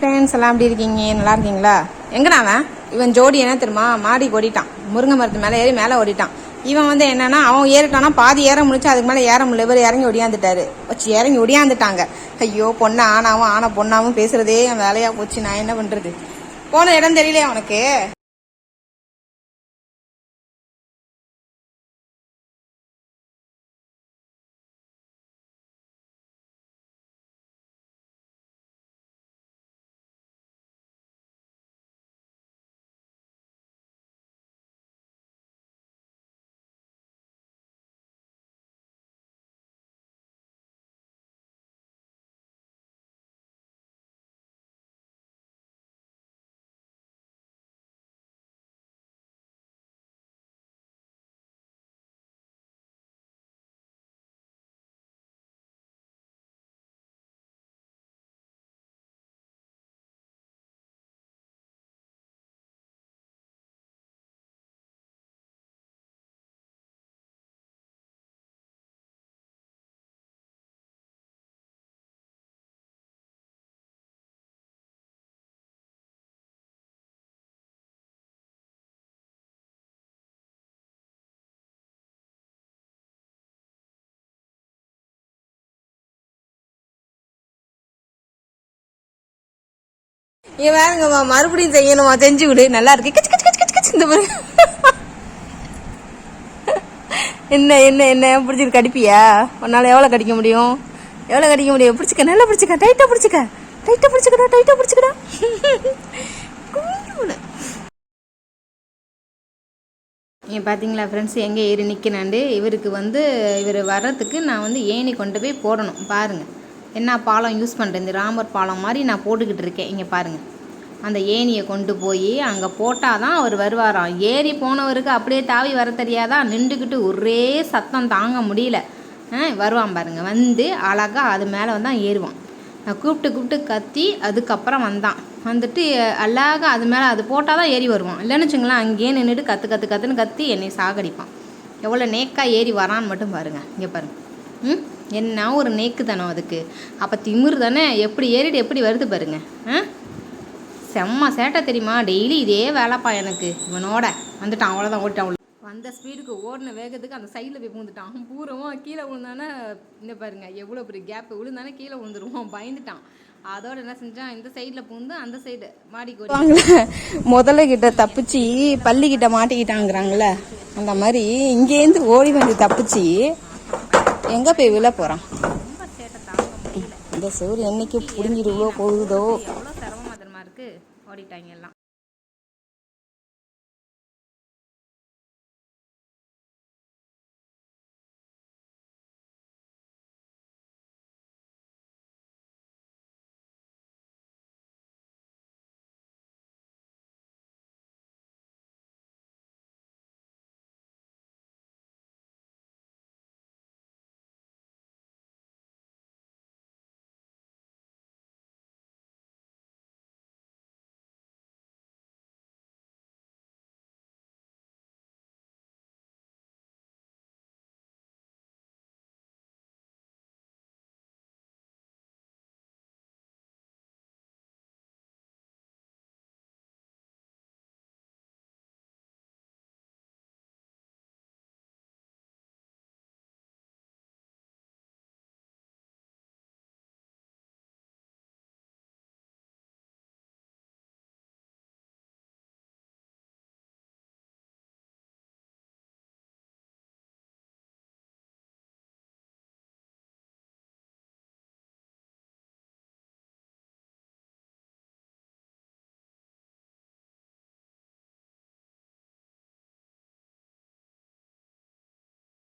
Friends எல்லாம் எப்படி இருக்கீங்க? நல்லா இருக்கீங்களா? எங்கடா அவன்? இவன் ஜோடி என்ன தெரியுமா? மாடி ஓடிட்டான். முருங்கை மரத்து மேலே ஏறி மேலே ஓடிட்டான். இவன் வந்து என்னன்னா அவன் ஏறிட்டானா பாதி ஏற முடிச்சு அதுக்கு மேலே ஏற முடியல. இவர் இறங்கி ஒடியாந்துட்டாரு. வச்சு இறங்கி ஒடியாந்துட்டாங்க. ஐயோ பொண்ணு ஆனாவும் ஆனா பொண்ணாவும் பேசுறதே என் வேலையா போச்சு. நான் என்ன பண்றது? போன இடம் தெரியலையா உனக்கு? இவன் வேணுங்கம்மா மறுபடியும் செய்யணுமா? செஞ்சு விடு. நல்லா இருக்கு. கச்சு கச்சு கச்சு கச்சு கச்சு இந்த பாருங்க என்ன என்ன என்ன? பிடிச்சிருக்கு கடிப்பியா? உன்னால எவ்வளோ கடிக்க முடியும்? எவ்வளோ கடிக்க முடியும்? பிடிச்சிக்க நல்லா பிடிச்சிக்க. டைட்டாக பிடிச்சிக்க. டைட்டாக பிடிச்சிக்கடா டைட்டாக பிடிச்சிக்கடா. நீங்கள் பார்த்தீங்களா ஃப்ரெண்ட்ஸ் எங்கே ஏறி நிற்கிறாண்டு இவருக்கு வந்து இவர் வர்றதுக்கு நான் வந்து ஏணி கொண்டு போய் போடணும். பாருங்கள் என்ன பாலம் யூஸ் பண்ணுறேன் இந்த ராமர் பாலம் மாதிரி நான் போட்டுக்கிட்டு இருக்கேன். இங்கே பாருங்கள் அந்த ஏணியை கொண்டு போய் அங்கே போட்டால் தான் அவர் வருவாராம். ஏறி போனவருக்கு அப்படியே தாவி வர தெரியாதா? நின்றுக்கிட்டு ஒரே சத்தம் தாங்க முடியல. ஆ, வருவான் பாருங்கள் வந்து அழகாக அது மேலே வந்தால் ஏறுவான். நான் கூப்பிட்டு கூப்பிட்டு கத்தி அதுக்கப்புறம் வந்தான். வந்துட்டு அழகாக அது மேலே அது போட்டால் தான் ஏறி வருவான். இல்லைன்னு வச்சுங்களேன் அங்கேயே நின்றுட்டு கற்று கற்று கற்றுன்னு கத்தி என்னை சாகடிப்பான். எவ்வளோ நேக்காக ஏறி வரான்னு மட்டும் பாருங்கள் இங்கே பாருங்கள் ம்? என்ன ஒரு நேக்கு தானோ அதுக்கு? அப்போ திமிர் தானே? எப்படி ஏறிட்டு எப்படி வருது பாருங்க. ஆ? செம்ம சேட்டை தெரியுமா? டெய்லி இதே வேலைப்பா எனக்கு. இவனோட. வந்துட்டான். அவ்வளோதான் ஓட்டான் வந்த ஸ்பீடுக்கு ஓடின வேகத்துக்கு அந்த சைடில் போய் பூந்துட்டான் பூரவும் கீழே விழுந்தானே இந்த பாருங்க எவ்வளோ பெரிய கேப் விழுந்தானே கீழே விழுந்துருவான். பயந்துட்டான். அதோட என்ன செஞ்சான்? இந்த சைடில் பூந்து அந்த சைடு மாடிக்கு முதல்ல கிட்ட தப்பிச்சு பள்ளிக்கிட்ட மாட்டிக்கிட்டாங்கிறாங்களே அந்த மாதிரி இங்கேருந்து ஓடி வந்து தப்பிச்சு எங்கே போய் விழ போகிறான் இந்த சோறு என்னைக்கு புரிஞ்சிடுவோ போகுதோ எவ்வளோ சிரமமா தெரியுமா இருக்கு? ஓடிட்டாங்க எல்லாம்.